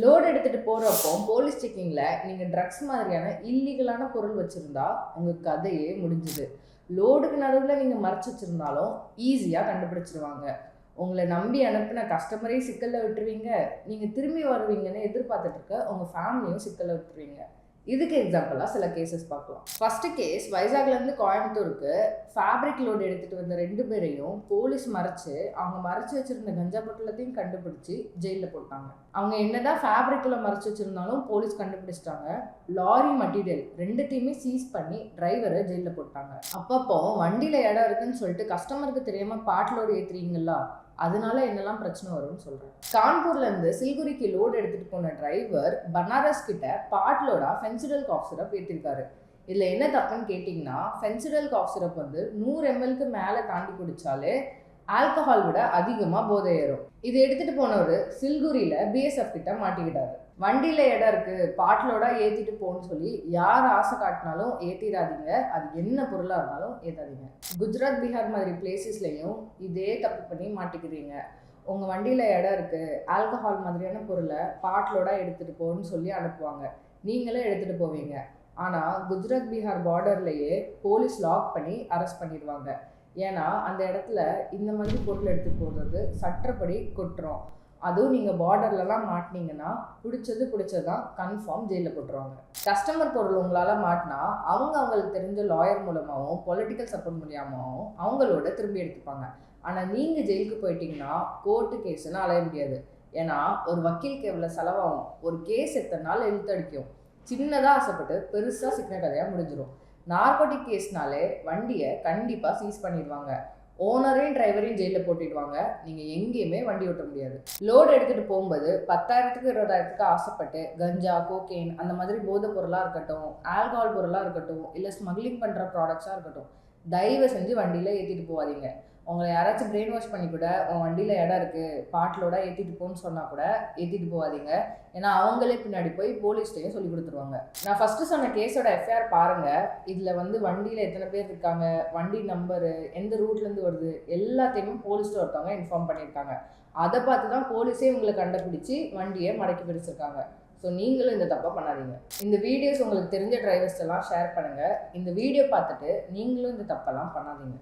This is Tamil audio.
லோடு எடுத்துட்டு போறப்போ போலீஸ் செக்கிங்ல நீங்க ட்ரக்ஸ் மாதிரியான இல்லீகலான பொருள் வச்சிருந்தா உங்க கதையே முடிஞ்சுது. லோடுக்கு நடுவில் நீங்க மறைச்சு வச்சிருந்தாலும் ஈஸியா கண்டுபிடிச்சிருவாங்க. உங்களை நம்பி அனுப்பின கஸ்டமரையும் சிக்கல்ல விட்டுருவீங்க. நீங்க திரும்பி வருவீங்கன்னு எதிர்பார்த்துட்டு இருக்க உங்க ஃபேமிலியும் சிக்கல்ல விட்டுருவீங்க. இதுக்கு எக்ஸாம்பிளாக சில கேசஸ் பார்க்கலாம். ஃபர்ஸ்ட் கேஸ் வைசாக்லேருந்து கோயம்புத்தூருக்கு ஃபேப்ரிக் லோடு எடுத்துகிட்டு வந்த ரெண்டு பேரையும் போலீஸ் மறைச்சு அவங்க மறைச்சு வச்சிருந்த கஞ்சா பொட்டலத்தையும் கண்டுபிடிச்சி ஜெயிலில் போட்டாங்க. அவங்க என்னதான் ஃபேப்ரிக்கில் மறைச்சு வச்சிருந்தாலும் போலீஸ் கண்டுபிடிச்சிட்டாங்க. லாரி மெட்டீரியல் ரெண்டுத்தையுமே சீஸ் பண்ணி டிரைவரை ஜெயிலில் போட்டாங்க. அப்பப்போ வண்டியில் இடம் இருக்குன்னு சொல்லிட்டு கஸ்டமருக்கு தெரியாமல் பாட் லோடு ஏற்றுறீங்களா அதனால என்னெல்லாம் பிரச்சனை வரும்னு சொல்கிறேன் கான்பூர்ல இருந்து சில்குரிக்கு லோடு எடுத்துட்டு போன டிரைவர் பனாரஸ் கிட்ட பாட்லோடா ஃபென்சிடல் காஃப் சிரப் ஏற்றிருக்காரு இதில் என்ன தப்புன்னு கேட்டிங்கன்னா ஃபென்சிடல் காஃப் சிரப் வந்து நூறு எம்எல்க்கு மேலே தாண்டி குடித்தாலே ஆல்கஹால் விட அதிகமாக போதை ஏறும் இது எடுத்துட்டு போனவர் சில்குரியில் பிஎஸ்எஃப் கிட்ட மாட்டிக்கிட்டாரு. வண்டியில் இடம் இருக்குது பாட்டிலோட ஏற்றிட்டு போன்னு சொல்லி யார் ஆசை காட்டினாலும் ஏற்றிடாதீங்க அது என்ன பொருளாக இருந்தாலும் ஏற்றாதீங்க குஜராத் பீகார் மாதிரி பிளேசஸ்லையும் இதே தப்பு பண்ணி மாட்டிக்கிறீங்க. உங்கள் வண்டியில் இடம் இருக்குது ஆல்கஹால் மாதிரியான பொருளை பாட்டிலோட எடுத்துகிட்டு போன்னு சொல்லி அனுப்புவாங்க. நீங்களே எடுத்துகிட்டு போவீங்க. ஆனால் குஜராத் பீகார் பார்டர்லேயே போலீஸ் லாக் பண்ணி அரெஸ்ட் பண்ணிடுவாங்க. ஏன்னா அந்த இடத்துல இந்த மாதிரி பொருள் எடுத்து போகிறது சட்டப்படி குற்றம் அதுவும் நீங்கள் பார்டர்லலாம் மாட்டினீங்கன்னா பிடிச்சது பிடிச்சது தான் கன்ஃபார்ம் ஜெயிலில் போட்டுருவாங்க கஸ்டமர் பொருள் உங்களால் மாட்டினா அவங்க அவங்களுக்கு தெரிஞ்ச லாயர் மூலமாகவும் பொலிட்டிக்கல் சப்போர்ட் மூலியமாகவும் அவங்களோட திரும்பி எடுத்துப்பாங்க. ஆனால் நீங்கள் ஜெயிலுக்கு போயிட்டீங்கன்னா கோர்ட்டு கேஸ்ன்னு அலைய முடியாது. ஏன்னா ஒரு வக்கீலுக்கு எவ்வளோ செலவாகும். ஒரு கேஸ் எத்தனை நாள் இழுத்தடிக்கும் சின்னதாக ஆசைப்பட்டு பெருசாக சிக்கன கதையாக முடிஞ்சிடும் நார்கோட்டிக் கேஸ்னாலே வண்டியை கண்டிப்பாக சீஸ் பண்ணிடுவாங்க. ஓனரையும் டிரைவரையும் ஜெயிலில் போட்டிடுவாங்க. நீங்கள் எங்கேயுமே வண்டி ஓட்ட முடியாது. லோடு எடுத்துகிட்டு போகும்போது பத்தாயிரத்துக்கு இருபதாயிரத்துக்கு ஆசைப்பட்டு கஞ்சா கோகெயின் அந்த மாதிரி போதைப் பொருளாக இருக்கட்டும் ஆல்கஹால் பொருளாக இருக்கட்டும் இல்லை ஸ்மக்லிங் பண்ணுற ப்ராடக்ட்ஸாக இருக்கட்டும் தயவு செஞ்சு வண்டியில் ஏற்றிட்டு போகாதீங்க உங்களை யாராச்சும் பிரெயின் வாஷ் பண்ணி கூட உன் வண்டியில் இடம் இருக்குது பாட்டிலோட ஏற்றிட்டு போன்னு சொன்னால் கூட ஏற்றிட்டு போகாதீங்க ஏன்னா அவங்களே பின்னாடி போய் போலீஸ்டையும் சொல்லி கொடுத்துருவாங்க. நான் ஃபஸ்ட்டு சொன்ன கேஸோட எஃப்ஐஆர் பாருங்கள் இதில் வந்து வண்டியில் எத்தனை பேர் இருக்காங்க வண்டி நம்பரு எந்த ரூட்லேருந்து வருது எல்லாத்தையுமே போலீஸ்ட்டு ஒருத்தவங்க இன்ஃபார்ம் பண்ணியிருக்காங்க. அதை பார்த்து தான் போலீஸே உங்களை கண்டுபிடிச்சி வண்டியை மடக்கி பிடிச்சிருக்காங்க. ஸோ நீங்களும் இந்த தப்பாக பண்ணாதீங்க. இந்த வீடியோஸ் உங்களுக்கு தெரிஞ்ச டிரைவர்ஸ் எல்லாம் ஷேர் பண்ணுங்கள் இந்த வீடியோ பார்த்துட்டு நீங்களும் இந்த தப்பெல்லாம் பண்ணாதீங்க.